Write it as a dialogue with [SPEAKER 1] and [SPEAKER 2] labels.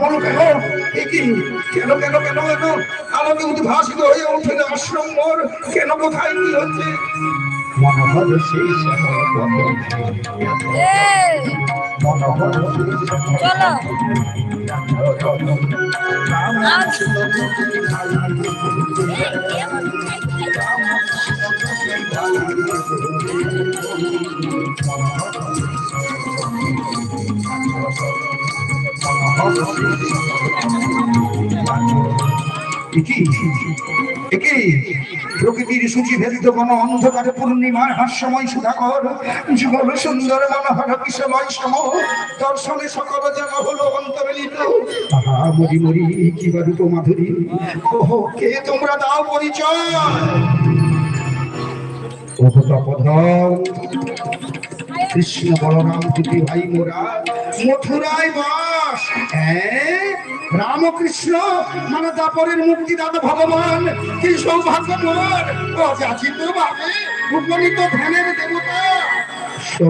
[SPEAKER 1] বলো কেন? কি? কেন কেন কেন কেন? আমাকে উদ্ভাসিত হয়ে উঠে না আশ্রম কেন কোথায় কি হচ্ছে? মনোহর সেই
[SPEAKER 2] এই,
[SPEAKER 1] মনোহর প্রকৃতির পূর্ণিমার হাস্যময় সুন্দর সকল হলো মরি মরি, কি বা মাধুরী। কে তোমরা পরিচয়? কৃষ্ণ বলরাম ভাই মোরা, মথুরায় বাস হ্যাঁ? রামকৃষ্ণ মানে তারপরের মুক্তিদাতা ভগবান কি সৌভাগ্য উপনীত ধ্যানের দেবতা।